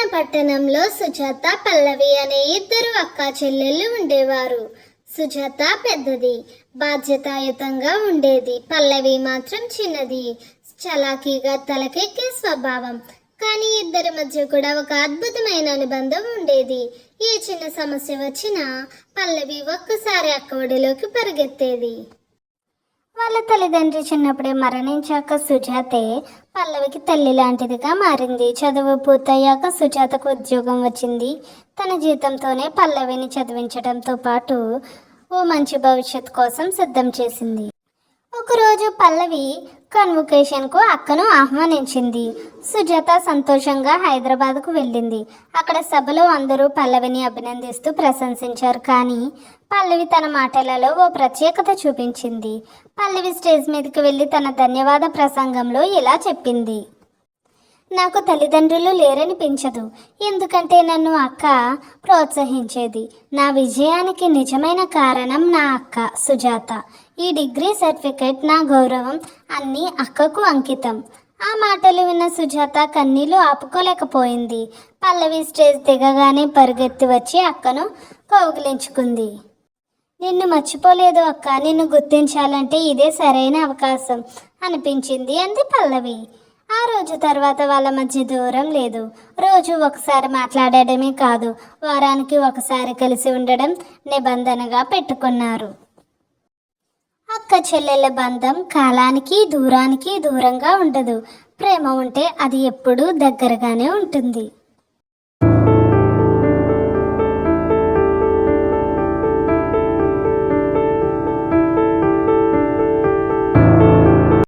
చిన్న పట్టణంలో సుజాత పల్లవి అనే ఇద్దరు అక్కా చెల్లెళ్ళు ఉండేవారు. సుజాత పెద్దది బాధ్యతాయుతంగా ఉండేది. పల్లవి మాత్రం చిన్నది. చలాకీగా తలకెక్కే స్వభావం. కానీ ఇద్దరి మధ్య కూడా ఒక అద్భుతమైన అనుబంధం ఉండేది. ఏ చిన్న సమస్య వచ్చినా పల్లవి ఒక్కసారి అక్క ఒడిలోకి పరిగెత్తేది. వాళ్ళ తల్లిదండ్రి చిన్నప్పుడే మరణించాక సుజాతే పల్లవికి తల్లి లాంటిదిగా మారింది. చదువు పూర్తయ్యాక సుజాతకు ఉద్యోగం వచ్చింది. తన జీతంతోనే పల్లవిని చదివించడంతో పాటు ఓ మంచి భవిష్యత్ కోసం సిద్ధం చేసింది. ఒకరోజు పల్లవి కన్వకేషన్కు అక్కను ఆహ్వానించింది. సుజాత సంతోషంగా హైదరాబాద్కు వెళ్ళింది. అక్కడ సభలో అందరూ పల్లవిని అభినందిస్తూ ప్రశంసించారు. కానీ పల్లవి తన మాటలలో ఓ ప్రత్యేకత చూపించింది. పల్లవి స్టేజ్ మీదకి వెళ్ళి తన ధన్యవాద ప్రసంగంలో ఇలా చెప్పింది. నాకు తల్లిదండ్రులు లేరనిపించదు ఎందుకంటే నన్ను అక్క ప్రోత్సహించేది. నా విజయానికి నిజమైన కారణం నా అక్క సుజాత. ఈ డిగ్రీ సర్టిఫికెట్ నా గౌరవం అన్నీ అక్కకు అంకితం. ఆ మాటలు విన్న సుజాత కన్నీళ్ళు ఆపుకోలేకపోయింది. పల్లవి స్టేజ్ దిగగానే పరిగెత్తి వచ్చి అక్కను కౌగిలించుకుంది. నిన్ను మర్చిపోలేదు అక్క. నిన్ను గుర్తించాలంటే ఇదే సరైన అవకాశం అనిపించింది అంది పల్లవి. ఆ రోజు తర్వాత వాళ్ళ మధ్య దూరం లేదు. రోజు ఒకసారి మాట్లాడడమే కాదు వారానికి ఒకసారి కలిసి ఉండడం నిబంధనగా పెట్టుకున్నారు. అక్క చెల్లెళ్ళ బంధం కాలానికి దూరానికి దూరంగా ఉండదు. ప్రేమ ఉంటే అది ఎప్పుడూ దగ్గరగానే ఉంటుంది.